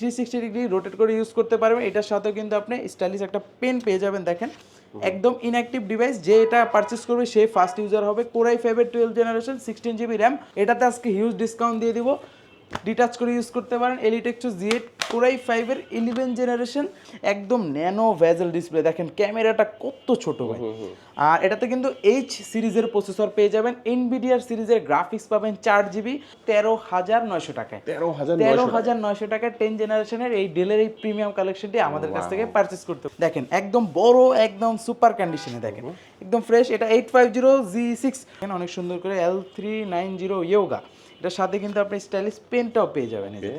Three sixty degree rotate করে use করতে পারবেন। এটার সাথেও কিন্তু আপনি স্টাইলিশ একটা পেন পেয়ে যাবেন দেখেন। একদম ইনঅ্যাক্টিভ ডিভাইস যে এটা পারচেস করবে সে ফার্স্ট ইউজার হবে। কোরাই ফাইভের twelve generation sixteen GB RAM এটাতে আজকে হিউজ ডিসকাউন্ট দিয়ে দিব। ডিটাচ করে ইউজ করতে পারেন এলিটেক্সো জি এইট কোরাই ফাইভের ইলেভেন জেনারেশন একদম ন্যানো ভেজেল ডিসপ্লে দেখেন ক্যামেরাটা কত ছোট ভাই। আর এটাতে কিন্তু এইচ সিরিজের প্রসেসর পেয়ে যাবেন। এনবিডিআর সিরিজের গ্রাফিক্স পাবেন চার জিবি তেরো হাজার নয়শো টাকায়। তেরো হাজার নয়শো টাকায়। টেন জেনারেশনের এই ডেলের এই প্রিমিয়াম কালেকশনটি আমাদের কাছ থেকে পারচেস করতে দেখেন একদম বড় একদম সুপার কন্ডিশনে দেখেন। একদম ফ্রেশ এটা eight five zero G six অনেক সুন্দর করে L three nine zero Yoga এটার সাথে কিন্তু আপনি স্টাইলিশ পেনটাও পেয়ে যাবেন এই যে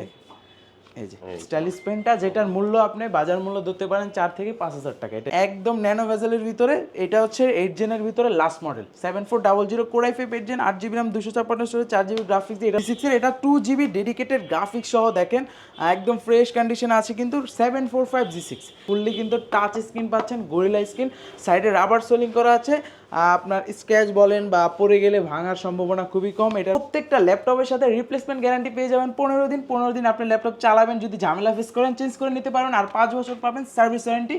এই যে স্টাইলিশ পেনটা যেটার মূল্য আপনি বাজার মূল্য ধরতে পারেন চার থেকে পাঁচ হাজার টাকা। এটা একদম ন্যানো ভেজেলের ভিতরে এটা হচ্ছে এইট জেনের ভিতরে last model seven four double zero core i five eight gen আট জিবি রাম দুশো ছাপ্পান্ন স্টোরেজ চার জিবি গ্রাফিক্স দিয়ে এটা সিক্সের এটা টু জিবি ডেডিকেটেড গ্রাফিক্স সহ দেখেন। একদম ফ্রেশ কন্ডিশন আছে কিন্তু seven four five G six fully কিন্তু টাচ স্ক্রিন পাচ্ছেন গরিলা স্ক্রিন সাইডে রাবার সোলিং করা আছে। আপনার স্ক্র্যাচ বলেন বা পড়ে গেলে ভাঙার সম্ভাবনা খুবই কম। এটা প্রত্যেকটা ল্যাপটপের সাথে রিপ্লেসমেন্ট গ্যারান্টি পেয়ে যাবেন পনেরো দিন। পনেরো দিন আপনার ল্যাপটপ চালাবেন, যদি ঝামেলা ফেস করেন চেঞ্জ করে নিতে পারেন, আর পাঁচ বছর পাবেন সার্ভিস ওয়ারেন্টি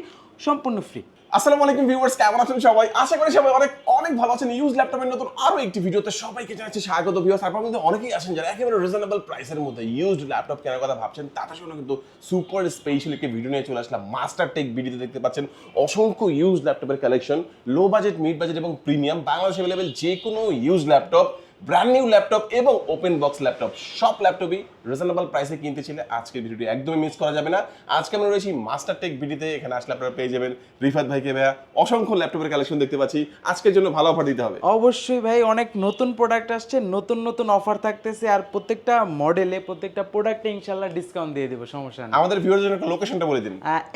সম্পূর্ণ ফ্রি আসসালামু আলাইকুম ভিউয়ার্স, কেমন আছেন সবাই? আশা করি সবাই অনেক অনেক ভালো আছেন। ইউজ ল্যাপটপের নতুন আরও একটি ভিডিওতে সবাইকে জানাচ্ছি স্বাগত ভিউয়ার্স। আপনারা কিন্তু অনেকেই আছেন যারা একেবারে রিজনেবল প্রাইসের মধ্যে ইউজড ল্যাপটপ কেনার কথা ভাবছেন। তার জন্য কিন্তু সুপার স্পেশাল একটি ভিডিও নিয়ে চলে আসলাম। মাস্টার টেক ভিডিওতে দেখতে পাচ্ছেন অসংখ্য ইউজ ল্যাপটপের collection low budget mid budget এবং প্রিমিয়াম বাংলাদেশ অ্যাভেলেবেল যে কোনো use laptop brand new laptop এবং ওপেন বক্স ল্যাপটপ সব ল্যাপটপই রিজনেবল প্রাইসে কিনতে ছিলে আজকের ভিডিওটি একদমই মিস করা যাবে না। আজকে আমরা রয়েছি মাস্টার টেক ভিডিওতে এখানে আসলে আপনারা পেয়ে যাবেন রিফাত ভাইকে ভাইয়া। অসংখ্য ল্যাপটপের কালেকশন দেখতে পাচ্ছি। আজকের জন্য ভালো অফার দিতে হবে। অবশ্যই ভাই অনেক নতুন প্রোডাক্ট আসছে নতুন নতুন অফার থাকতেছে আর প্রত্যেকটা মডেলে প্রত্যেকটা প্রোডাক্টে ইনশাল্লাহ ডিসকাউন্ট দিয়ে দেবো সমস্যা নেই। আমাদের ভিউয়ার জন্য লোকেশনটা বলে দিন।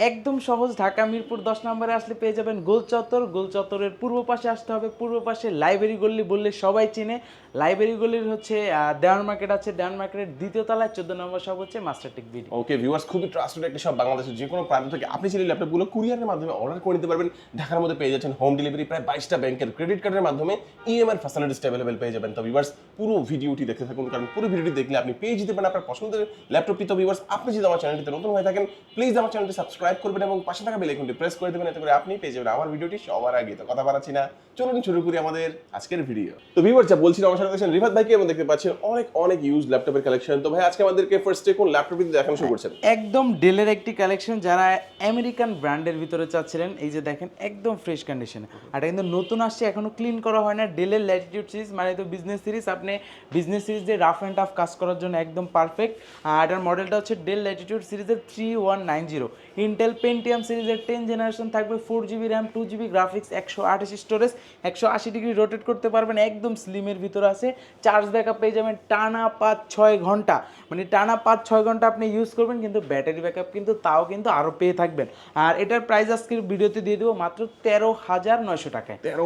একদম সহজ ঢাকা মিরপুর দশ নম্বরে আসলে পেয়ে যাবেন গোল চত্বর গোল চত্বরের পূর্ব পাশে আসতে হবে পূর্ব পাশে লাইব্রেরি গল্লি বললে সবাই চিনে। লাইব্রেরি গল্লির হচ্ছে দেওয়ান মার্কেট আছে দেওয়ান মার্কেটের দ্বিতীয় তলায় চোদ্দ নম্বর সব হচ্ছে master tech video okay viewers খুবই ট্রাস্টেড একটি সব বাংলাদেশের যে কোনো প্রান্ত থেকে। আপনি চাইলে ল্যাপটপগুলো কুরিয়ারের মাধ্যমে অর্ডার করে নিতে পারবেন। ঢাকার মধ্যে পেয়ে যাচ্ছেন হোম ডেলিভারি প্রায় বাইশটা ব্যাংকের ক্রেডিট কার্ডের মাধ্যমে ইএমআই ফ্যাসিলিটিস অ্যাভেলেবেল পেয়ে যাবেন। তো ভিউয়ার্স পুরো ভিডিওটি দেখতে থাকুন কারণ পুরো ভিডিওটি দেখলে আপনি পেয়ে যেতে পারেন আপনার পছন্দের ল্যাপটপটি তো ভিউয়ার্স আপনি যদি আমার চ্যানেলটিতে নতুন হয়ে থাকেন প্লিজ আমার চ্যানেলটি সাবস্ক্রাইব করবেন এবং পাশে থাকা বেল আইকনটি প্রেস করে দেবেন এতে করে আপনি পেয়ে যাবেন আমার ভিডিওটি সবার আগে। তো কথা বাড়াচ্ছি না চলুন শুরু করি আমাদের আজকের ভিডিও তো ভিউয়ার্স যা বলছিলাম আমার সাথে দেখছেন রিফাত ভাইকে এবং দেখতে পাচ্ছেন অনেক অনেক ইউজ ল্যাপটপের কালেকশন তো ভাই আজকে আমাদেরকে ফার্স্টে কোন ল্যাপটপটি দেখানো শুরু করছেন? একদম ডেলের একটি কালেকশন যারা আমেরিকান ব্র্যান্ডের ভিতরে চাচ্ছিলেন এই যে দেখেন একদম ফ্রেশ কন্ডিশনে আর এটা কিন্তু নতুন আসছে এখনও ক্লিন করা হয় না। ডেলের ল্যাটিটিউড সিরিজ মানে তো বিজনেস সিরিজ আপনি বিজনেস সিরিজ দিয়ে রাফ অ্যান্ড টাফ কাজ করার জন্য একদম পারফেক্ট আর এটার মডেলটা হচ্ছে ডেল ল্যাটিটিউড সিরিজের three one nine zero Intel Pentium সিরিজের টেন জেনারেশন থাকবে four GB RAM two GB graphics একশো আঠাশ স্টোরেজ একশো আশি ডিগ্রি রোটেট করতে পারবেন একদম স্লিমের ভিতরে আছে চার্জ ব্যাকআপ পেয়ে যাবেন টানা পাঁচ ছয় ঘণ্টা। মানে টানা পাঁচ ছয় ঘণ্টা আপনি ইউজ করবেন কিন্তু ব্যাটারি ব্যাকআপ কিন্তু তাও কিন্তু আরও পেয়ে থাকবেন। আর এটার প্রাইস আজকের ভিডিওতে দিয়ে দেবো মাত্র তেরো হাজার নয়শো টাকায়। তেরো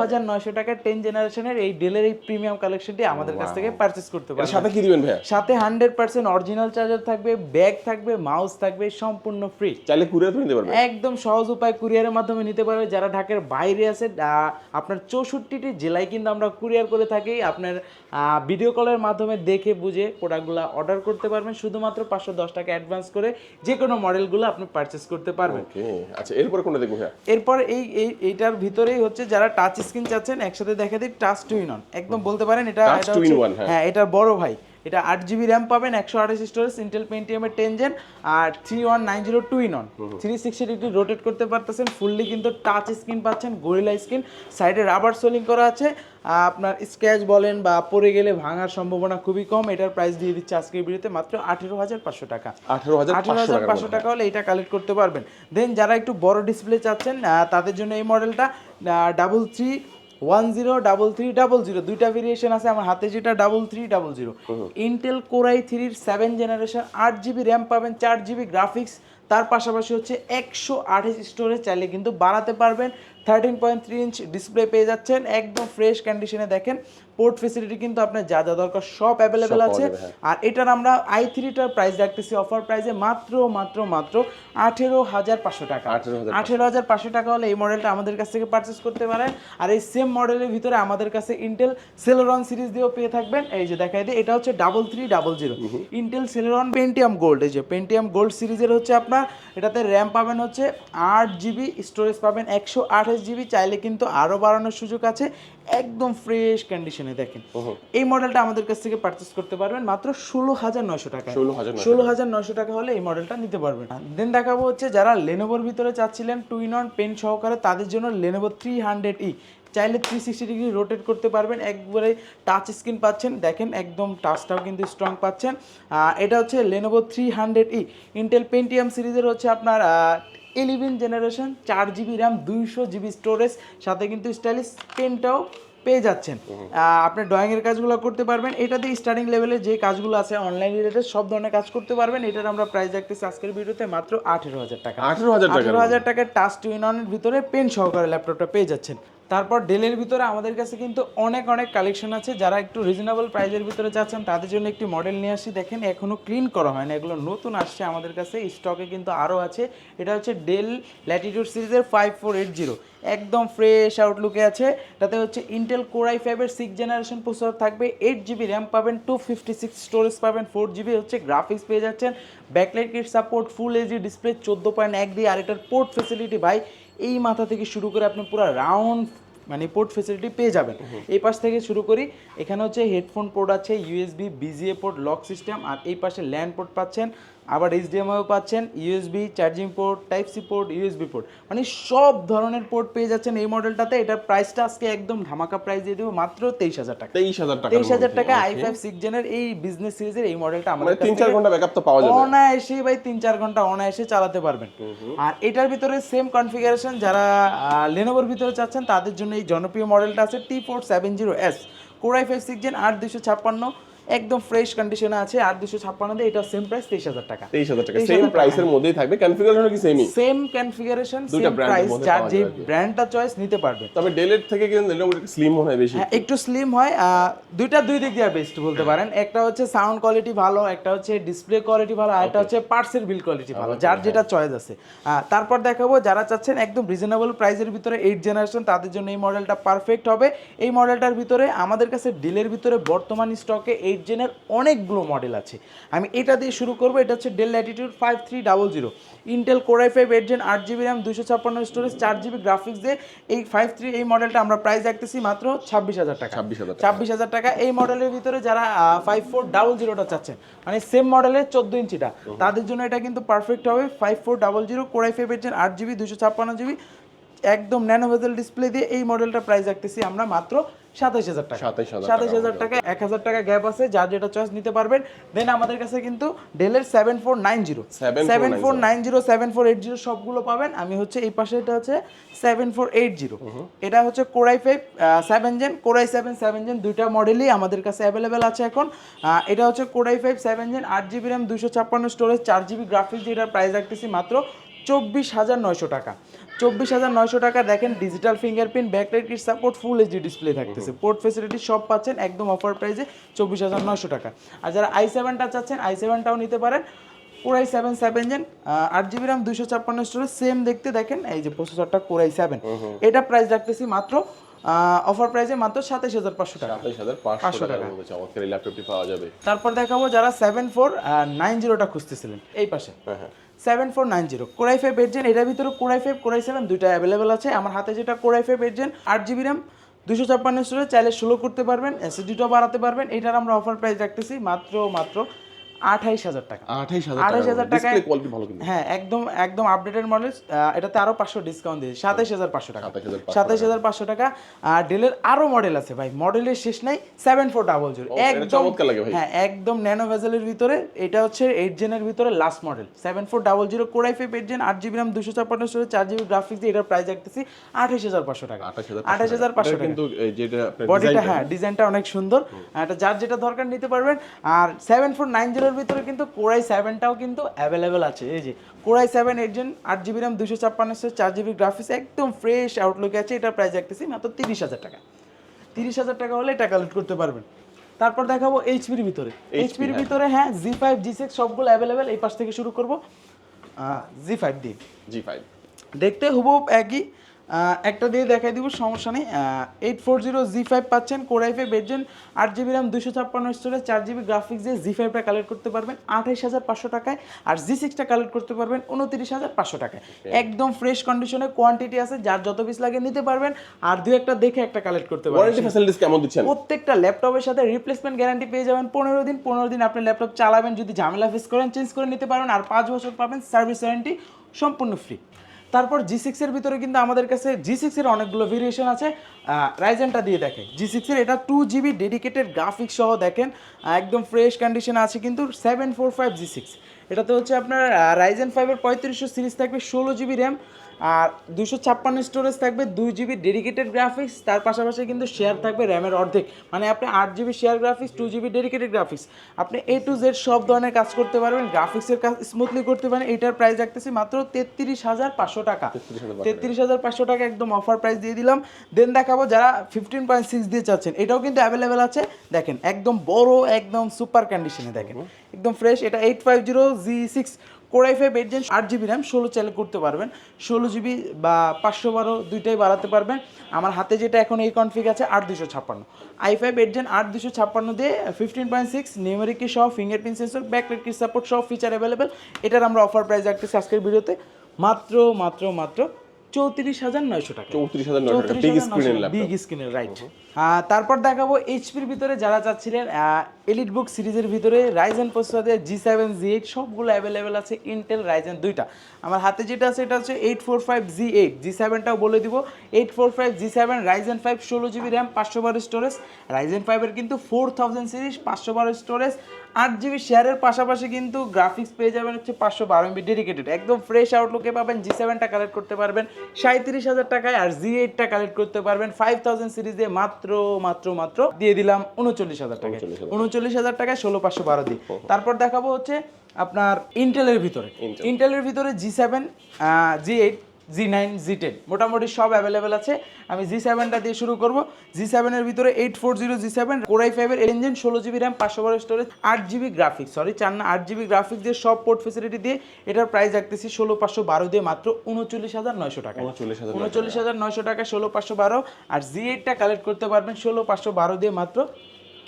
হাজার নয়শো টাকায়। টেন জেনারেশনের এই ডেলের এই প্রিমিয়াম কালেকশনটি আমাদের কাছ থেকে পারচেস করতে পারবেন। সাথে কি দিবেন ভাইয়া? সাথে হান্ড্রেড পার্সেন্ট অরিজিনাল চার্জার থাকবে ব্যাগ থাকবে মাউস থাকবে সম্পূর্ণ ফ্রি চাইলে কুরিয়ার নিতে পারবেন। একদম সহজ উপায় কুরিয়ারের মাধ্যমে নিতে পারবে। যারা ঢাকার বাইরে আছে আপনার চৌষট্টিটি জেলায় কিন্তু আমরা কুরিয়ার করে থাকি। আপনার ভিডিও কলের মাধ্যমে দেখে বুঝে প্রোডাক্টগুলো অর্ডার করতে পারবেন। শুধুমাত্র পাঁচশো দশ টাকা অ্যাডভান্স করে যে কোনো মডেলগুলো আপনি পারচেস করতে পারবেন। আচ্ছা এরপর কোনটা দেখব এরপর এই এই এইটার ভিতরেই হচ্ছে যারা টাচ স্ক্রিন চাচ্ছেন একসাথে দেখা দিই টাচ টু ইন অন একদম বলতে পারেন এটা হ্যাঁ। হ্যাঁ এটার বড় ভাই। এটা আট জিবি র্যাম পাবেন একশো আঠাশ স্টোরেজ ইন্টেল পেন্টিএমের ten gen R three one nine zero two in one three sixty degree rotate করতে পারতেছেন ফুললি কিন্তু টাচ স্ক্রিন পাচ্ছেন গরিলা স্ক্রিন সাইডে রাবার সোলিং করা আছে। আপনার স্ক্র্যাচ বলেন বা পড়ে গেলে ভাঙার সম্ভাবনা খুবই কম এটার প্রাইস দিয়ে দিচ্ছে আজকের ভিডিওতে মাত্র আঠেরো হাজার পাঁচশো টাকা। আঠেরো হাজার আঠারো হাজার পাঁচশো টাকা হলে এটা কালেক্ট করতে পারবেন। দেন যারা একটু বড় ডিসপ্লে চাচ্ছেন তাদের জন্য এই মডেলটা double three one zero double three double zero দুইটা ভেরিয়েশন আছে আমার হাতে যেটা double three double zero Intel core i থ্রির সেভেন জেনারেশন আট জিবি র্যাম পাবেন চার জিবি গ্রাফিক্স তার পাশাপাশি হচ্ছে একশো আঠাশ স্টোরেজ চাইলে কিন্তু বাড়াতে পারবেন। Thirteen point three inch display পেয়ে যাচ্ছেন একদম ফ্রেশ কন্ডিশনে দেখেন। পোর্ট ফেসিলিটি কিন্তু আপনার যা যা দরকার সব অ্যাভেলেবেল আছে। হ্যাঁ। আর এটার আমরা আই থ্রিটার প্রাইস রাখতেছি অফার প্রাইসে মাত্র মাত্র মাত্র আঠেরো হাজার পাঁচশো টাকা। আঠেরো হাজার পাঁচশো। টাকা হলে এই মডেলটা আমাদের কাছ থেকে পারচেস করতে পারেন। আর এই সেম মডেলের ভিতরে আমাদের কাছে ইন্টেল সেলোরন সিরিজ দিয়েও পেয়ে থাকবেন। এই যে দেখাই দিই এটা হচ্ছে double three double zero Intel Celeron Pentium gold এই যে পেন্টিয়াম গোল্ড সিরিজের হচ্ছে আপনার এটাতে র্যাম পাবেন হচ্ছে আট জিবি স্টোরেজ পাবেন একশো আঠাশ জিবি চাইলে কিন্তু আরও বাড়ানোর সুযোগ আছে। একদম ফ্রেশ কন্ডিশনে দেখেন। এই মডেলটা আমাদের কাছ থেকে পারচেস করতে পারবেন মাত্র ষোলো হাজার নয়শো টাকা। 16,900 ষোলো হাজার নয়শো টাকা হলে এই মডেলটা নিতে পারবেন। দেন দেখাবো হচ্ছে যারা লেনোভোর ভিতরে চাচ্ছিলেন টু ইন অন পেন সহকারে তাদের জন্য লেনোভো থ্রি হান্ড্রেড ই চাইলে থ্রি সিক্সটি ডিগ্রি রোটেট করতে পারবেন একবারে টাচ স্ক্রিন পাচ্ছেন। দেখেন একদম টাচটাও কিন্তু স্ট্রং পাচ্ছেন। এটা হচ্ছে Lenovo three hundred e Intel Pentium সিরিজের হচ্ছে আপনার ইলেভেন জেনারেশন চার জিবি র্যাম দুইশো জিবি স্টোরেজ সাথে কিন্তু স্টাইলিশ পেনটাও পেয়ে যাচ্ছেন। আপনি ড্রয়িংয়ের কাজগুলো করতে পারবেন। এটাতে স্টার্টিং লেভেলে যে কাজগুলো আছে অনলাইন রিলেটেড সব ধরনের কাজ করতে পারবেন। এটার আমরা প্রাইস রাখতেছি আজকের ভিডিওতে মাত্র আঠেরো হাজার টাকা। 18,000 টাকা আঠেরো হাজার টাকার টাচ টু ইন অনের ভিতরে পেন সহকারে ল্যাপটপটা পেয়ে যাচ্ছেন। তারপর ডেলের ভিতরে আমাদের কাছে কিন্তু অনেক অনেক কালেকশন আছে। যারা একটু রিজনেবল প্রাইজের ভিতরে চাচ্ছেন, তাদের জন্য একটি মডেল নিয়ে আসি। দেখেন এখনও ক্লিন করা হয় না। এগুলো নতুন আসছে আমাদের কাছে। স্টকে কিন্তু আরও আছে। এটা হচ্ছে ডেল ল্যাটিটিউড সিরিজের ফাইভ ফোর এইট জিরো একদম ফ্রেশ আউটলুকে আছে। তাতে হচ্ছে ইন্টেল কোরাই ফাইভের সিক্স জেনারেশন প্রসেসর থাকবে। এইট জিবি র্যাম পাবেন টু ফিফটি সিক্স স্টোরেজ পাবেন ফোর জিবি হচ্ছে গ্রাফিক্স পেয়ে যাচ্ছেন। Backlight kit support full HD display চোদ্দ পয়েন্ট এক দিয়ে আর এটার পোর্ট ফেসিলিটি ভাই এই মাথা থেকে শুরু করে আপনি পুরো রাউন্ড মানে পোর্ট ফেসিলিটি পেয়ে যাবেন। এই পাশ থেকে শুরু করি এখানে হচ্ছে হেডফোন পোর্ট আছে USB VGA port lock system আর এই পাশে ল্যান্ড পোর্ট পাচ্ছেন। আবার এইচডিএমআইও পাচ্ছেন USB charging port type C port USB port মানে সব ধরনের পোর্ট পেয়ে যাচ্ছেন এই মডেলটাতে এটার প্রাইসটা আজকে একদম ধামাকা প্রাইস দিয়ে দেবো মাত্র তেইশ হাজার টাকা। তেইশ হাজার টাকা তেইশ হাজার টাকা আই ফাইভ সিক্স জেনের এই বিজনেস সিরিজের এই মডেলটা মানে আমাদের তিন চার ঘণ্টা ব্যাকআপ তো পাওয়া যাবে। অনায়াসে ভাই তিন চার ঘণ্টা অনায়াসে চালাতে পারবেন। আর এটার ভিতরে সেম কনফিগারেশন যারা লেনোভোর ভিতরে চাচ্ছেন তাদের জন্য এই জনপ্রিয় মডেলটা আছে T four seven zero s core i five six gen আট দুশো ছাপ্পান্ন। একদম ফ্রেশ কন্ডিশনে আছে আট দুশো ছাপ্পান্ন দিয়ে এটা সেম প্রাইস তেইশ হাজার টাকা। তেইশ হাজার টাকা। 23,000 সেম প্রাইসের মধ্যেই থাকবে কনফিগারেশন কি সেমই সেম কনফিগারেশন সেম প্রাইস যার যে আর। ব্র্যান্ডটা চয়েস নিতে পারবে। তবে ডেলের থেকে কিন্তু লেনোভো স্লিম হয় বেশি। হ্যাঁ একটু স্লিম হয় দুইটা দুই দিক দিয়ে বেস্ট বলতে পারেন। একটা হচ্ছে সাউন্ড কোয়ালিটি ভালো একটা হচ্ছে ডিসপ্লে কোয়ালিটি ভালো আর একটা হচ্ছে পার্টসের বিল কোয়ালিটি ভালো যার যেটা চয়েস আছে। তারপর দেখাবো যারা চাচ্ছেন একদম রিজনেবল প্রাইসের ভিতরে এইট জেনারেশন তাদের জন্য এই মডেলটা পারফেক্ট হবে। এই মডেলটার ভিতরে আমাদের কাছে ডিলের ভিতরে বর্তমান স্টকে এইট জেনের অনেকগুলো মডেল আছে। আমি এটা দিয়ে শুরু করব এটা হচ্ছে Dell Latitude five three double zero Intel core i five eight gen আট জিবি র্যাম দুশো ছাপ্পান্ন স্টোরেজ চার জিবি গ্রাফিক্স দিয়ে এই ফাইভ থ্রি এই মডেলটা আমরা প্রাইস রাখতেছি মাত্র ছাব্বিশ হাজার টাকা। 26,000 টাকা। ছাব্বিশ হাজার টাকা এই মডেলের ভিতরে যারা ফাইভ ফোর ডাবল জিরোটা চাচ্ছেন মানে সেম মডেলের চোদ্দ ইঞ্চিটা তাদের জন্য এটা কিন্তু পারফেক্ট হবে। Five four double zero core i five eight gen আট জিবি দুশো ছাপ্পান্ন জিবি একদম ন্যানো ভেজেল ডিসপ্লে দিয়ে এই মডেলটা প্রাইস রাখতেছি আমরা মাত্র সাতাইশ হাজার টাকা। 27,000 সাতাইশ হাজার টাকা এক হাজার টাকা গ্যাপ আছে যার যেটা চয়েস নিতে পারবেন। দেন আমাদের কাছে কিন্তু ডেলের seven four nine zero seven four nine zero seven four eight zero সবগুলো পাবেন। আমি হচ্ছে এই পাশে এটা হচ্ছে সেভেন ফোর এইট জিরো এটা হচ্ছে core i five seven gen core i seven seven gen দুইটা মডেলই আমাদের কাছে অ্যাভেলেবেল আছে এখন। এটা হচ্ছে core i five seven gen আট জিবি র্যাম দুশো ছাপ্পান্ন স্টোরেজ চার জিবি গ্রাফিক্স দিয়ে এটার প্রাইস রাখতেছি মাত্র চব্বিশ হাজার নয়শো টাকা। চব্বিশ হাজার নয়শো টাকা দেখেন digital fingerprint backlight kit support full HD display থাকতেছে। পোর্ট ফেসিলিটি সব পাচ্ছেন একদম অফার প্রাইসে চব্বিশ হাজার নয়শো টাকা। আর যারা আই সেভেনটা চাচ্ছেন আই সেভেনটাও নিতে পারেন। Core i seven seven gen আট জিবি র্যাম দুশো ছাপ্পান্ন স্টোরেজ সেম দেখতে দেখেন এই যে প্রসেসরটা কোরাই সেভেন এটা প্রাইস রাখতেছি মাত্র অফার প্রাইসে মাত্র সাতাইশ হাজার পাঁচশো টাকা। সাতাইশ হাজার পাঁচশো মধ্যে চমৎকার এই ল্যাপটপটি পাওয়া যাবে। তারপর দেখাবো যারা সেভেন ফোর নাইন জিরোটা খুঁজতেছিলেন এই পাশে। হ্যাঁ হ্যাঁ। Seven four nine zero core i five eight gen এটার ভিতরে core i five core i seven দুইটা অ্যাভেলেবেল আছে। আমার হাতে যেটা core i five eight gen আট জিবি র্যাম দুশো ছাপ্পান্ন স্টোরেজ চাইলে ষোলো করতে পারবেন এসএসডিটাও বাড়াতে পারবেন। এটার আমরা অফার প্রাইস রাখতেছি মাত্র মাত্র আঠাইশ হাজার টাকা। আঠাইশ হাজার আঠাইশ টাকায় কোয়ালিটি ভালো হ্যাঁ একদম একদম আপডেটেড মডেল এটাতে আরও পাঁচশো ডিসকাউন্ট দিয়েছে। সাতাইশ হাজার পাঁচশো টাকা। 27,500 সাতাইশ হাজার পাঁচশো টাকা। আর ডেলের আরও মডেল আছে ভাই। মডেলের শেষ নাই সেভেন ফোর ডাবল জিরো একদম। হ্যাঁ একদম ন্যানো ভেজেলের ভিতরে। এটা হচ্ছে এইট জেনের ভিতরে last model seven four double zero core i five eight gen আট জিবি রাম দুশো ছাপ্পান্ন স্টোরেজ চার জিবি গ্রাফিক্স দিয়ে এটার প্রাইস রাখতেছি আঠাশ হাজার পাঁচশো টাকা। আঠাশ হাজার পাঁচশো টাকা। বডিটা হ্যাঁ ডিজাইনটা অনেক সুন্দর। এটা যার যেটা দরকার নিতে পারবেন আর সেভেন ফোর নাইন জিরোর এটার ভিতরে কিন্তু কোরাই সেভেনটাও কিন্তু অ্যাভেলেবেল আছে। এই যে core i seven eight gen আট জিবি র্যাম দুশো ছাপ্পান্ন চার জিবি গ্রাফিক্স একদম ফ্রেশ আউটলুক আছে। এটার প্রাইস রাখতেছি মাত্র তিরিশ হাজার টাকা। তিরিশ হাজার টাকা হলে এটা কালেক্ট করতে পারবেন। তারপর দেখাবো এইচপির ভিতরে। এইচপির হ্যাঁ। ভিতরে হ্যাঁ জি ফাইভ জি সিক্স সবগুলো অ্যাভেলেবেল এই পাশ থেকে শুরু করব। জি ফাইভ দিয়ে। জি ফাইভ দেখতে হুবহুব একই। একটা দিয়ে দেখাই দিব সমস্যা নেই। Eight four zero G five পাচ্ছেন কোরাই ফাইভ বেডজেন আট জিবি র্যাম দুশো ছাপ্পান্ন স্টোরেজ চার জিবি গ্রাফিক্স দিয়ে জি ফাইভটা কালেক্ট করতে পারবেন আঠাইশ হাজার পাঁচশো টাকায় আর জি সিক্সটা কালেক্ট করতে পারবেন উনত্রিশ হাজার পাঁচশো টাকায়। একদম ফ্রেশ কন্ডিশনে কোয়ান্টিটি আছে যার যত পিস লাগে নিতে পারবেন আর দু একটা দেখে একটা কালেক্ট করতে পারবেন। ওয়ারেন্টি ফ্যাসিলিটিস কেমন দিচ্ছেন? প্রত্যেকটা ল্যাপটপের সাথে রিপ্লেসমেন্ট গ্যারান্টি পেয়ে যাবেন পনেরো দিন পনেরো দিন আপনি ল্যাপটপ চালাবেন যদি ঝামেলা ফেস করেন চেঞ্জ করে নিতে পারেন আর পাঁচ বছর পাবেন সার্ভিস ওয়ারেন্টি সম্পূর্ণ ফ্রি তারপর জি সিক্সের ভিতরে কিন্তু আমাদের কাছে জি সিক্সের অনেকগুলো ভেরিয়েশন আছে। রাইজেনটা দিয়ে দেখে জি সিক্সের এটা টু জিবি ডেডিকেটেড গ্রাফিক্স সহ দেখেন। একদম ফ্রেশ কন্ডিশন আছে কিন্তু seven four five G six এটাতে হচ্ছে আপনার রাইজেন ফাইভের পঁয়ত্রিশশো সিরিজ থাকবে, ষোলো জিবি র্যাম আর দুশো ছাপ্পান্ন স্টোরেজ থাকবে দুই জিবি ডেডিকেটেড গ্রাফিক্স তার পাশাপাশি কিন্তু শেয়ার থাকবে র্যামের অর্ধেক। মানে আপনি আট GB share graphics two GB dedicated graphics আপনি এ টু জেড সব ধরনের কাজ করতে পারবেন গ্রাফিক্সের কাজ স্মুথলি করতে পারেন এটার প্রাইস রাখতেছি মাত্র তেত্রিশ হাজার পাঁচশো টাকা। তেত্রিশ হাজার পাঁচশো টাকা। একদম অফার প্রাইস দিয়ে দিলাম। দেন দেখাবো যারা ফিফটিন পয়েন্ট সিক্স দিয়ে চাচ্ছেন এটাও কিন্তু অ্যাভেলেবেল আছে। দেখেন একদম বড় একদম সুপার কন্ডিশনে দেখেন। একদম ফ্রেশ এটা eight five zero G six core i five eight gen আট জিবি র্যাম ষোলো চাইলে করতে পারবেন। ষোলো জিবি বা পাঁচশো বারো দুইটাই বাড়াতে পারবেন। আমার হাতে যেটা এখন এই কনফিগ আছে আট দুশো ছাপ্পান্ন আই ফাইভ এইট জেন আট দুশো ছাপ্পান্ন দিয়ে fifteen point six numeric key সহ fingerprint sensor backlight key support সব ফিচার অ্যাভেলেবেল এটার আমরা অফার প্রাইস রাখতেছি আজকের ভিডিওতে। মাত্র মাত্র মাত্র চৌত্রিশ হাজার নয়শো টাকা। চৌত্রিশ হাজার নয়শো বিগ স্ক্রিনের বিগ স্ক্রিনের রাইট তারপর দেখাবো এইচপির ভিতরে যারা চাচ্ছিলেন এলিট বুক সিরিজের ভিতরে Ryzen processor G seven G eight সবগুলো অ্যাভেলেবেল আছে ইন্টেল রাইজেন দুইটা। আমার হাতে যেটা আছে এটা হচ্ছে eight four five G eight G সেভেনটাও বলে দিব। Eight four five G seven Ryzen five ষোলো জিবি র্যাম পাঁচশো বারো স্টোরেজ রাইজেন ফাইভের কিন্তু ফোর থাউজেন্ড সিরিজ পাঁচশো বারো স্টোরেজ আট জিবি শেয়ারের পাশাপাশি কিন্তু গ্রাফিক্স পেয়ে যাবেন হচ্ছে পাঁচশো বারো এমবি ডেডিকেটেড একদম ফ্রেশ আউটলুকে পাবেন জি সেভেনটা কালেক্ট করতে পারবেন সাঁত্রিশ হাজার টাকায় আর জি এইটটা কালেক্ট করতে পারবেন। ফাইভ থাউজেন্ড সিরিজে মাত্র মাত্র মাত্র দিয়ে দিলাম উনচল্লিশ হাজার টাকায়। 39,000 উনচল্লিশ হাজার টাকায় ষোলো পাঁচশো বারো দিই। তারপর দেখাবো হচ্ছে আপনার ইন্টেলের ভিতরে। ইন্টেলের ভিতরে G seven G eight G nine G ten মোটামুটি সব অ্যাভেলেবেল আছে। আমি জি সেভেনটা দিয়ে শুরু করব। জি সেভেনের ভিতরে eight four zero G seven core i ফাইভের ইঞ্জিন ষোলো জিবি র্যাম পাঁচশো বারো স্টোরেজ আট জিবি গ্রাফিক্স সরি চার না আট জিবি গ্রাফিক্স দিয়ে সব পোর্ট ফেসিলিটি দিয়ে এটার প্রাইস রাখতেছি ষোলো পাঁচশো বারো দিয়ে মাত্র উনচল্লিশ হাজার নয়শো টাকা। 39,900 উনচল্লিশ হাজার নয়শো টাকা ষোলো পাঁচশো বারো আর জি এইটটা কালেক্ট করতে পারবেন ষোলো পাঁচশো বারো দিয়ে মাত্র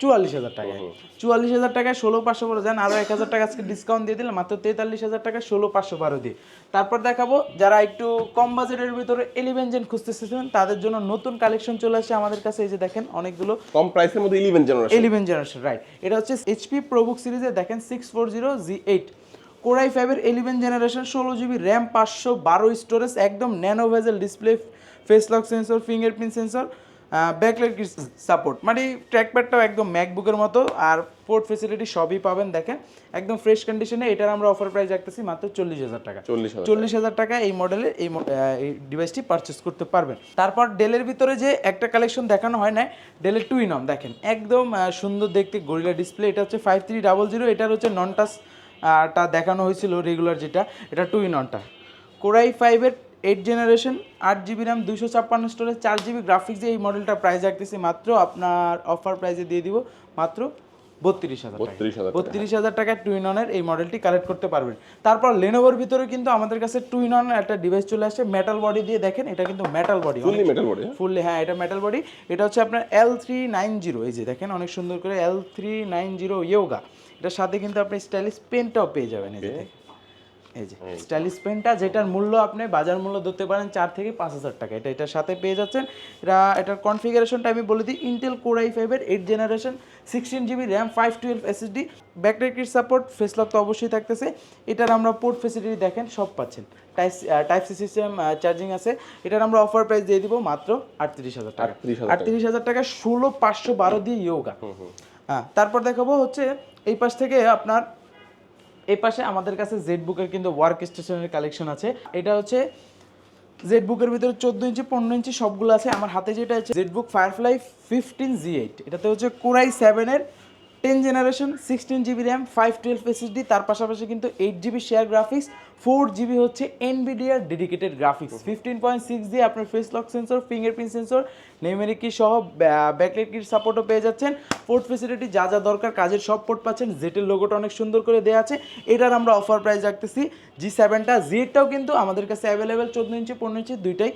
চুয়াল্লিশ হাজার টাকায়। চুয়াল্লিশ হাজার টাকায় ষোলো পাঁচশো বারো যান আরও এক হাজার টাকা আজকে ডিসকাউন্ট দিয়ে দিলাম মাত্র তেতাল্লিশ হাজার টাকা ষোলো পাঁচশো বারো দিয়ে। তারপর দেখাবো যারা একটু কম বাজেটের ভিতরে এলিভেন জেন খুঁজতেছেন তাদের জন্য নতুন কালেকশন চলে আসছে আমাদের কাছে। এই যে দেখেন অনেকগুলো কম প্রাইসের মধ্যে eleven generation eleven generation right এটা হচ্ছে এইচপি প্রোবুক সিরিজে দেখেন six four zero G eight core i ফাইভের এলিভেন জেনারেশন ষোলো জিবি র্যাম পাঁচশো বারো স্টোরেজ একদম nano bezel display face lock sensor fingerprint sensor backlight support মানে ট্র্যাকপ্যাডটাও একদম ম্যাকবুকের মতো আর পোর্ট ফেসিলিটি সবই পাবেন দেখেন। একদম ফ্রেশ কন্ডিশনে এটার আমরা অফার প্রাইস রাখতেছি মাত্র চল্লিশ হাজার টাকা। চল্লিশ হাজার চল্লিশ হাজার টাকা এই মডেলের এই ডিভাইসটি পারচেস করতে পারবেন। তারপর ডেলের ভিতরে যে একটা কালেকশন দেখানো হয় না ডেলের টু ইনম দেখেন। একদম সুন্দর দেখতে গরিলা ডিসপ্লে এটা হচ্ছে ফাইভ থ্রি ডাবল জিরো এটার হচ্ছে নন টাচ টা দেখানো হয়েছিল রেগুলার যেটা এটা টু ইন অনটা কোরাই ফাইভের এইট জেনারেশন আট জিবি র্যাম দুশো ছাপ্পান্ন স্টোরেজ চার জিবি গ্রাফিক্স এই মডেলটা প্রাইস রাখতেছি মাত্র আপনার অফার প্রাইসে দিয়ে দিব মাত্র বত্রিশ হাজার টাকা 32,000 টাকা। বত্রিশ হাজার টাকায় টু ইন অনের এই মডেলটি কালেক্ট করতে পারবেন তারপর লেনোভোর ভিতরে কিন্তু আমাদের কাছে টু ইন অন একটা ডিভাইস চলে আসে মেটাল বডি দিয়ে দেখেন এটা কিন্তু metal body fully metal body fully হ্যাঁ এটা মেটাল বডি এটা হচ্ছে আপনার এল থ্রি নাইন জিরো এই যে দেখেন অনেক সুন্দর করে L three nine zero Yoga এটার সাথে কিন্তু আপনি স্টাইলিশ পেনটাও পেয়ে যাবেন এই যে। এই যে স্টাইলিশ পেনটা যেটার মূল্য আপনি বাজার মূল্য ধরতে পারেন চার থেকে পাঁচ হাজার টাকা। এটা এটার সাথে পেয়ে যাচ্ছেন। এটা এটার কনফিগারেশনটা আমি বলে দিই ইন্টেল কোর আই ফাইভের eight generation sixteen GB RAM five twelve SSD ব্যাকটেরিক support face lock তো অবশ্যই থাকতেছে। এটার আমরা পোর্ট ফেসিলিটি দেখেন সব পাচ্ছেন। Type type C system charging আছে। এটার আমরা অফার প্রাইস দিয়ে দিব মাত্র আটত্রিশ হাজার টাকা। আটত্রিশ হাজার টাকা। ষোলো পাঁচশো বারো দিয়ে ইয়োগা হ্যাঁ তারপর দেখাবো হচ্ছে এই পাশ থেকে আপনার এই পাশে আমাদের কাছে জেড বুকের কিন্তু ওয়ার্ক স্টেশনের কালেকশন আছে। এটা হচ্ছে জেড বুকের ভিতরে চোদ্দ ইঞ্চি, পনেরো ইঞ্চি সবগুলো আছে। আমার হাতে যেটা আছে ZBook Firefly fifteen G eight এটাতে হচ্ছে কোরাই সেভেনের ten generation sixteen GB RAM five twelve SSD তার পাশাপাশি কিন্তু eight GB share graphics four GB হচ্ছে এনভিডিয়ার dedicated graphics fifteen point six দিয়ে আপনার face lock sensor fingerprint sensor numeric key সহ ব্যাকলেট কিট সাপোর্টও পেয়ে যাচ্ছেন। পোর্ট ফেসিলিটি যা যা দরকার কাজের সব পোর্ট পাচ্ছেন। জেটের লোগোটা অনেক সুন্দর করে দেওয়া আছে। এটার আমরা অফার প্রাইস রাখতেছি জি সেভেনটা জিটটাও কিন্তু আমাদের কাছে অ্যাভেলেবেল চোদ্দ ইঞ্চি পনেরো ইঞ্চি দুইটাই।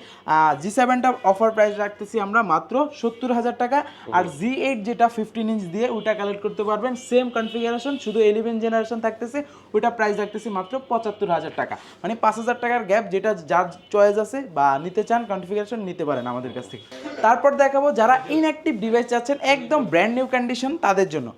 জি সেভেনটা অফার প্রাইস রাখতেছি আমরা মাত্র সত্তর হাজার টাকা। আর জি এইট যেটা ফিফটিন ইঞ্চ দিয়ে ওইটা কালেক্ট করতে পারবেন। সেম কনফিগারেশন শুধু ইলেভেন জেনারেশন থাকতেছে। ওইটা প্রাইস রাখতেছি মাত্র পঁচাত্তর হাজার টাকা। মানে পাঁচ হাজার টাকার গ্যাপ যেটা যার চয়েস আছে বা নিতে চান কনফিগারেশন নিতে পারেন আমাদের কাছ থেকে। তারপর দেখাবো যারা ইনঅ্যাক্টিভ ডিভাইস চাচ্ছেন, একদম ব্র্যান্ড নিউ কন্ডিশন তাদের জন্য।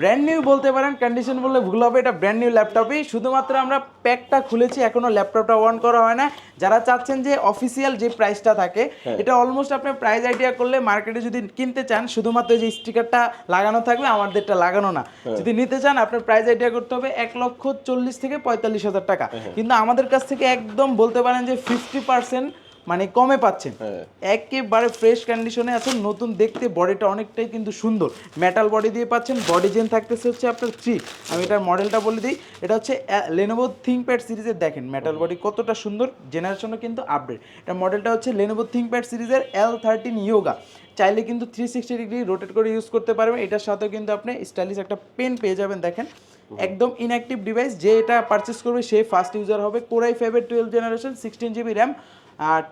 ব্র্যান্ড নিউ বলতে পারেন কন্ডিশন বললে ভুল হবে এটা ব্র্যান্ড নিউ ল্যাপটপই শুধুমাত্র আমরা প্যাকটা খুলেছি এখনও ল্যাপটপটা অন করা হয় না। যারা চাচ্ছেন যে অফিসিয়াল যে প্রাইসটা থাকে এটা অলমোস্ট আপনি প্রাইস আইডিয়া করলে মার্কেটে যদি কিনতে চান শুধুমাত্র যে স্টিকারটা লাগানো থাকবে আমাদেরটা লাগানো না। যদি নিতে চান আপনার প্রাইস আইডিয়া করতে হবে এক লক্ষ চল্লিশ থেকে পঁয়তাল্লিশ হাজার টাকা। কিন্তু আমাদের কাছ থেকে একদম বলতে পারেন যে ফিফটি পার্সেন্ট মানে কমে পাচ্ছেন হ্যাঁ। একেবারে ফ্রেশ কন্ডিশনে আছেন নতুন দেখতে বডিটা অনেকটাই কিন্তু সুন্দর। মেটাল বডি দিয়ে পাচ্ছেন বডি জেন থাকতেছে হচ্ছে আপনার থ্রি আমি এটার মডেলটা বলে দিই এটা হচ্ছে লেনোভো থিঙ্কপ্যাড সিরিজের দেখেন মেটাল বডি কতটা সুন্দর জেনারেশনও কিন্তু আপডেট এটা মডেলটা হচ্ছে লেনোভো থিঙ্কপ্যাড সিরিজের এল থার্টিন ইয়োগা চাইলে কিন্তু থ্রি সিক্সটি ডিগ্রি রোটেট করে ইউজ করতে পারবেন। এটার সাথেও কিন্তু আপনি স্টাইলিশ একটা পেন পেয়ে যাবেন দেখেন। একদম ইনঅ্যাক্টিভ ডিভাইস যে এটা পারচেস করবে সে ফার্স্ট ইউজার হবে। কোরাই ফাইভের twelve generation sixteen GB RAM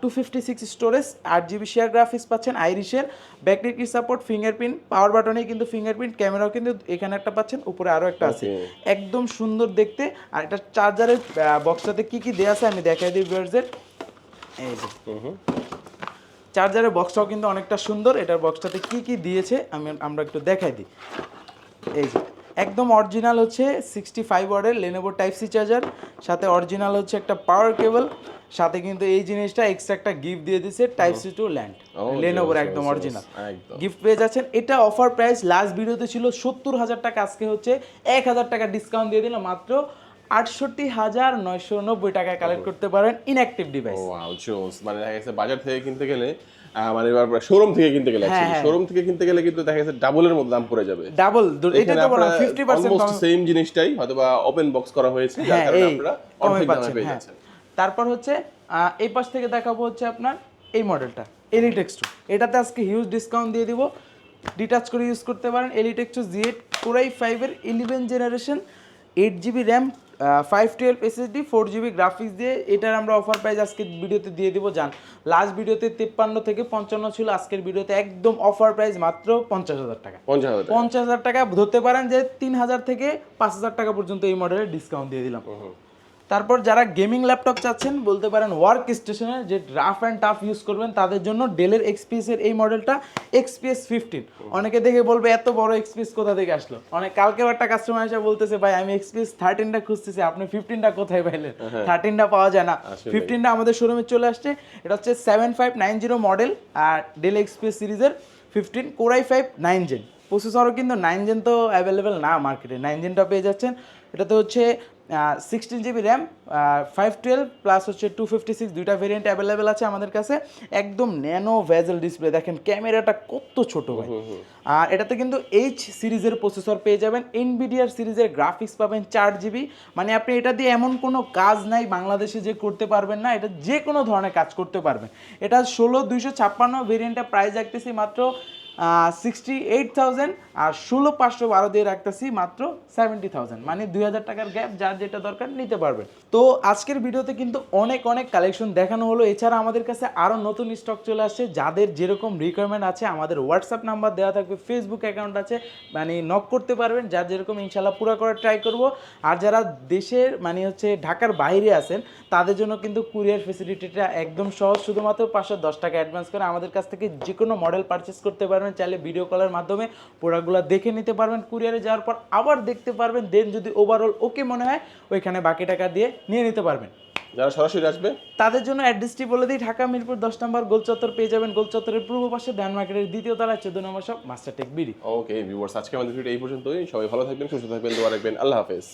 two fifty six storage আট জিবি শেয়ার গ্রাফিক্স পাচ্ছেন আইরিশের ব্যাকলিট কি সাপোর্ট ফিঙ্গারপ্রিন্ট পাওয়ার বাটনেই কিন্তু ফিঙ্গারপ্রিন্ট ক্যামেরাও কিন্তু এখানে একটা পাচ্ছেন উপরে আরও একটা আছে। একদম সুন্দর দেখতে। আর এটা চার্জারের বক্সটাতে কি কি দেওয়া আছে আমি দেখাই দিই ভিউয়ার্সদের এই যে। চার্জারের বক্সটাও কিন্তু অনেকটা সুন্দর। এটার বক্সটাতে কি কি দিয়েছে আমি আমরা একটু দেখাই দিই। এই যে। একদম অরিজিনাল হচ্ছে সিক্সটি ফাইভ ওয়ার্ডের লেনোভো টাইপ সি চার্জার সাথে অরিজিনাল হচ্ছে একটা পাওয়ার কেবল সাথে কিন্তু এই জিনিসটা এক্সট্রা একটা গিফট দিয়ে দিছে টাইপ সি টু ল্যান্ড লেনোভোর একদম অরিজিনাল গিফট পেয়ে যাচ্ছেন। এটা অফার প্রাইস লাস্ট ভিডিওতে ছিল সত্তর হাজার টাকা আজকে হচ্ছে এক হাজার টাকা ডিসকাউন্ট দিয়ে দিলাম মাত্র আটষট্টি হাজার নয়শো নব্বই টাকায় কালেক্ট করতে পারেন ইনঅ্যাক্টিভ ডিভাইস মানে দেখা গেছে বাজার থেকে কিনতে গেলে মানে শোরুম থেকে কিনতে গেলে হ্যাঁ, হ্যাঁ। শোরুম থেকে কিনতে গেলে কিন্তু দেখা গেছে ডাবলের মতো দাম পড়ে যাবে। ডাবল এটা তো ফিফটি পার্সেন্ট সেম জিনিসটাই হয়তো বা ওপেন বক্স করা হয়েছে যার হ্যাঁ কারণে আপনারা অর্ধেক দামে পেয়ে হ্যাঁ। যাচ্ছেন। তারপর হচ্ছে এই পাশ থেকে দেখাবো হচ্ছে আপনার এই মডেলটা এলিটেক্স টু এটাতে আজকে হিউজ ডিসকাউন্ট দিয়ে দিব। ডিটাচ করে ইউজ করতে পারেন elite x two G eight core i ফাইভের eleven generation eight GB RAM five twelve SSD four GB graphics দিয়ে এটার আমরা অফার প্রাইস আজকে ভিডিওতে দিয়ে দিব যান লাস্ট ভিডিওতে তিপ্পান্ন থেকে পঞ্চান্ন ছিল আজকের ভিডিওতে একদম অফার প্রাইস মাত্র পঞ্চাশ হাজার টাকা। পঞ্চাশ হাজার টাকা। ধরতে পারেন যে তিন হাজার থেকে পাঁচ হাজার টাকা পর্যন্ত এই মডেলের ডিসকাউন্ট দিয়ে দিলাম। তারপর যারা গেমিং ল্যাপটপ চাচ্ছেন বলতে পারেন ওয়ার্ক স্টেশনের যে রাফ অ্যান্ড টাফ ইউজ করবেন তাদের জন্য ডেলের এক্সপিএসের এই মডেলটা এক্সপিএস ফিফটিন অনেকে দেখে বলবে এত বড় এক্সপিএস কোথা থেকে আসলো? অনেক কালকেও একটা কাস্টমার এসে বলতেছে ভাই আমি এক্সপিএস থার্টিনটা খুঁজতেছি আপনি ফিফটিনটা কোথায় পাইলেন? থার্টিনটা পাওয়া যায় না। ফিফটিনটা আমাদের শোরুমে চলে আসছে। এটা হচ্ছে seven five nine zero model আর ডেল এক্সপিএস সিরিজের fifteen core i five nine gen প্রসেসরও কিন্তু নাইন জেন তো অ্যাভেলেবেল না মার্কেটে নাইন জেনটা পেয়ে যাচ্ছেন। এটাতে হচ্ছে sixteen GB RAM five twelve plus হচ্ছে টু ফিফটি সিক্স দুইটা ভেরিয়েন্ট অ্যাভেলেবেল আছে আমাদের কাছে। একদম ন্যানো ভেজেল ডিসপ্লে দেখেন ক্যামেরাটা কত ছোট ভাই। আর এটাতে কিন্তু এইচ সিরিজের প্রসেসর পেয়ে যাবেন। এনবিডিআর সিরিজের গ্রাফিক্স পাবেন চার জিবি মানে আপনি এটা দিয়ে এমন কোনো কাজ নাই বাংলাদেশে যে করতে পারবেন না এটা যে কোনো ধরনের কাজ করতে পারবেন। এটা ষোলো দুইশো ছাপ্পান্ন ভেরিয়েন্টের প্রাইস রাখতেছি মাত্র সিক্সটি এইট থাউজেন্ড আর ষোলো পাঁচশো বারো দিয়ে রাখতেছি মাত্র সেভেন্টি থাউজেন্ড মানে দুই হাজার টাকার গ্যাপ যার যেটা দরকার নিতে পারবেন তো আজকের ভিডিওতে কিন্তু অনেক অনেক কালেকশন দেখানো হলো। এছাড়া আমাদের কাছে আরও নতুন স্টক চলে আসছে, যাদের যেরকম রিকোয়ারমেন্ট আছে, আমাদের হোয়াটসঅ্যাপ নাম্বার দেওয়া থাকবে ফেসবুক অ্যাকাউন্ট আছে মানে নক করতে পারবেন। যার যেরকম ইনশাল্লাহ পুরো করার ট্রাই করব। আর যারা দেশের মানে হচ্ছে ঢাকার বাইরে আছেন, তাদের জন্য কিন্তু কুরিয়ার ফেসিলিটিটা একদম সহজ। শুধুমাত্র পাঁচশো দশ টাকা অ্যাডভান্স করে আমাদের কাছ থেকে যে কোনো মডেল পারচেস করতে পারবেন। চাইলে ভিডিও কলের মাধ্যমে প্রোডাক্টগুলো দেখে নিতে পারবেন কুরিয়ারে যাওয়ার পর আবার দেখতে পারবেন দেন যদি ওভারঅল ওকে মনে হয় ওইখানে বাকি টাকা দিয়ে নিয়ে নিতে পারবেন। যারা সরাসরি আসবে? তাদের জন্য অ্যাড্রেসটি বলে দিই ঢাকা মিরপুর দশ নম্বর গোল চত্বর পেয়ে যাবেন গোল চত্বরের পূর্ব পাশে ডান মার্কেটের দ্বিতীয় তলায় চোদ্দ নম্বর সব master tech BD okay viewers আজকে আমাদের ভিডিও এই পর্যন্তই। সবাই ভালো থাকবেন সুস্থ থাকবেন দোয়া রাখবেন। আল্লাহ হাফেজ।